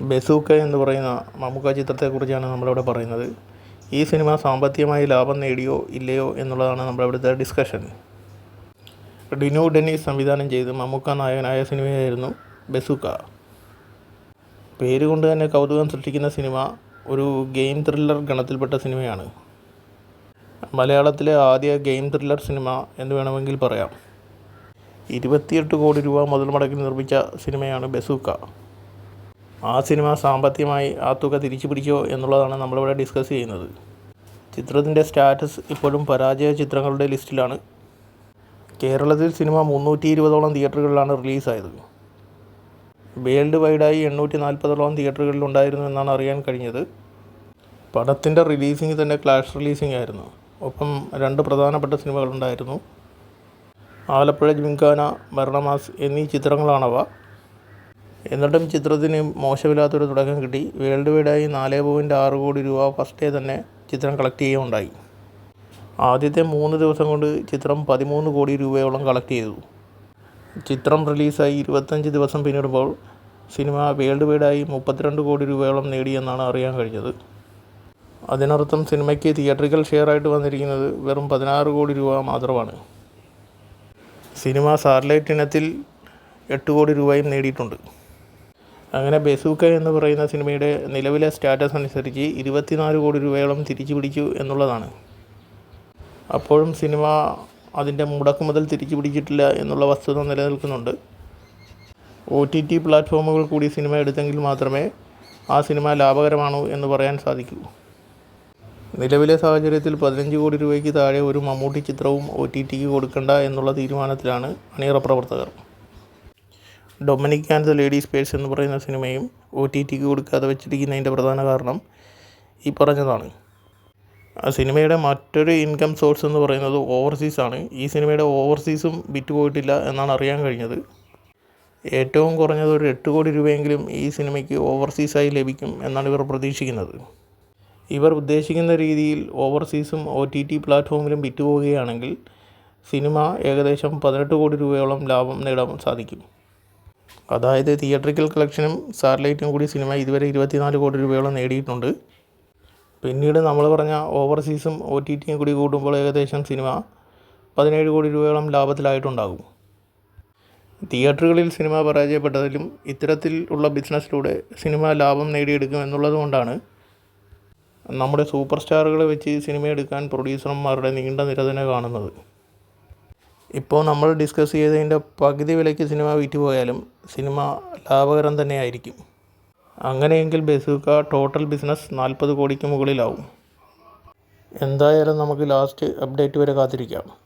Bazooka എന്ന് പറയുന്ന മമ്മൂക്ക ചിത്രത്തെക്കുറിച്ചാണ് നമ്മളിവിടെ പറയുന്നത്. ഈ സിനിമ സാമ്പത്തികമായി ലാഭം നേടിയോ ഇല്ലയോ എന്നുള്ളതാണ് നമ്മുടെ ഡിസ്കഷൻ ഡിനു ഡെന്നീസ് സംവിധാനം ചെയ്ത് മമ്മൂക്ക നായകനായ സിനിമയായിരുന്നു ബസൂക്ക. പേരുകൊണ്ട് തന്നെ കൗതുകം സൃഷ്ടിക്കുന്ന സിനിമ ഒരു ഗെയിം ത്രില്ലർ ഗണത്തിൽപ്പെട്ട സിനിമയാണ്. മലയാളത്തിലെ ആദ്യ ഗെയിം ത്രില്ലർ സിനിമ എന്ന് വേണമെങ്കിൽ പറയാം. ഇരുപത്തിയെട്ട് കോടി രൂപ മുതൽ മുടക്കി നിർമ്മിച്ച സിനിമയാണ് ബസൂക്ക. ആ സിനിമ സാമ്പത്തികമായി ആ തുക തിരിച്ചു പിടിച്ചോ എന്നുള്ളതാണ് നമ്മളിവിടെ ഡിസ്കസ് ചെയ്യുന്നത്. ചിത്രത്തിന്റെ സ്റ്റാറ്റസ് ഇപ്പോഴും പരാജയ ചിത്രങ്ങളുടെ ലിസ്റ്റിലാണ്. കേരളത്തിൽ സിനിമ മുന്നൂറ്റി ഇരുപതോളം തിയേറ്ററുകളിലാണ് റിലീസായത്. വേൾഡ് വൈഡായി എണ്ണൂറ്റി നാൽപ്പതോളം തിയേറ്ററുകളിൽ ഉണ്ടായിരുന്നു എന്നാണ് അറിയാൻ കഴിഞ്ഞത്. പടത്തിന്റെ റിലീസിങ് തന്നെ ക്ലാഷ് റിലീസിംഗ് ആയിരുന്നു. ഒപ്പം രണ്ട് പ്രധാനപ്പെട്ട സിനിമകളുണ്ടായിരുന്നു. ആലപ്പുഴ ജിംഖാന മരണമാസ് എന്നീ ചിത്രങ്ങളാണവ. എന്നിട്ടും ചിത്രത്തിന് മോശമില്ലാത്തൊരു തുടക്കം കിട്ടി. വേൾഡ് വൈഡായി നാല് പോയിന്റ് ആറ് കോടി രൂപ ഫസ്റ്റ് ഡേ തന്നെ ചിത്രം കളക്ട് ചെയ്യുകയുണ്ടായി. ആദ്യത്തെ മൂന്ന് ദിവസം കൊണ്ട് ചിത്രം പതിമൂന്ന് കോടി രൂപയോളം കളക്ട് ചെയ്തു. ചിത്രം റിലീസായി ഇരുപത്തഞ്ച് ദിവസം പിന്നിടുമ്പോൾ സിനിമ വേൾഡ് വൈഡായി മുപ്പത്തിരണ്ട് കോടി രൂപയോളം നേടിയെന്നാണ് അറിയാൻ കഴിഞ്ഞത്. അതിനർത്ഥം സിനിമയ്ക്ക് തിയേറ്ററിക്കൽ ഷെയർ ആയിട്ട് വന്നിരിക്കുന്നത് വെറും പതിനാറ് കോടി രൂപ മാത്രമാണ്. സിനിമ സാറ്റലൈറ്റ് ഇനത്തിൽ എട്ട് കോടി രൂപയും നേടിയിട്ടുണ്ട്. അങ്ങനെ ബസൂക്ക എന്ന് പറയുന്ന സിനിമയുടെ നിലവിലെ സ്റ്റാറ്റസ് അനുസരിച്ച് ഇരുപത്തിനാല് കോടി രൂപയോളം തിരിച്ചു പിടിച്ചു എന്നുള്ളതാണ്. അപ്പോഴും സിനിമ അതിന്റെ മുടക്ക് മുതൽ തിരിച്ചു പിടിച്ചിട്ടില്ല എന്നുള്ള വസ്തുത നിലനിൽക്കുന്നുണ്ട്. ഒ ടി ടി പ്ലാറ്റ്ഫോമുകൾ കൂടി സിനിമ എടുത്തെങ്കിൽ മാത്രമേ ആ സിനിമ ലാഭകരമാണോ എന്ന് പറയാൻ സാധിക്കൂ. നിലവിലെ സാഹചര്യത്തിൽ പതിനഞ്ച് കോടി രൂപയ്ക്ക് താഴെ ഒരു മമ്മൂട്ടി ചിത്രവും ഒ ടി ടിക്ക് കൊടുക്കണ്ട എന്നുള്ള തീരുമാനത്തിലാണ് അണിയറ പ്രവർത്തകർ. Dominic and the lady space എന്ന് പറയുന്ന സിനിമയും ഒ ടി ടിക്ക് കൊടുക്കാതെ വെച്ചിരിക്കുന്നതിന്റെ പ്രധാന കാരണം ഈ പറഞ്ഞതാണ്. ആ സിനിമയുടെ മറ്റൊരു ഇൻകം സോഴ്സ് എന്ന് പറയുന്നത് ഓവർസീസ് ആണ്. ഈ സിനിമയുടെ ഓവർസീസും വിറ്റ് പോയിട്ടില്ല എന്നാണ് അറിയാൻ കഴിഞ്ഞത്. ഏറ്റവും കുറഞ്ഞത് ഒരു എട്ട് കോടി രൂപയെങ്കിലും ഈ സിനിമയ്ക്ക് ഓവർസീസായി ലഭിക്കും എന്നാണ് ഇവർ പ്രതീക്ഷിക്കുന്നത്. ഇവർ ഉദ്ദേശിക്കുന്ന രീതിയിൽ ഓവർസീസും ഒ ടി ടി പ്ലാറ്റ്ഫോമിലും വിറ്റുപോവുകയാണെങ്കിൽ സിനിമ ഏകദേശം പതിനെട്ട് കോടി രൂപയോളം ലാഭം നേടാൻ സാധിക്കും. അതായത് തിയേറ്ററിക്കൽ കളക്ഷനും സാറ്റലൈറ്റും കൂടി സിനിമ ഇതുവരെ ഇരുപത്തിനാല് കോടി രൂപയോളം നേടിയിട്ടുണ്ട്. പിന്നീട് നമ്മൾ പറഞ്ഞ ഓവർസീസും ഒ ടി ടിയും കൂടി കൂട്ടുമ്പോൾ ഏകദേശം സിനിമ പതിനേഴ് കോടി രൂപയോളം ലാഭത്തിലായിട്ടുണ്ടാകും. തിയേറ്ററുകളിൽ സിനിമ പരാജയപ്പെട്ടതിലും ഇത്തരത്തിൽ ഉള്ള ബിസിനസ്സിലൂടെ സിനിമ ലാഭം നേടിയെടുക്കും എന്നുള്ളത് കൊണ്ടാണ് നമ്മുടെ സൂപ്പർ സ്റ്റാറുകളെ വെച്ച് സിനിമ എടുക്കാൻ പ്രൊഡ്യൂസർമാരുടെ നീണ്ട നിര തന്നെ കാണുന്നത്. ഇപ്പോൾ നമ്മൾ ഡിസ്കസ് ചെയ്തതിന്റെ പകുതി വിലയ്ക്ക് സിനിമ വിറ്റ് പോയാലും സിനിമ ലാഭകരം തന്നെയായിരിക്കും. അങ്ങനെയെങ്കിൽ ബസൂക്ക ടോട്ടൽ ബിസിനസ് നാൽപ്പത് കോടിക്ക് മുകളിലാവും. എന്തായാലും നമുക്ക് ലാസ്റ്റ് അപ്ഡേറ്റ് വരെ കാത്തിരിക്കാം.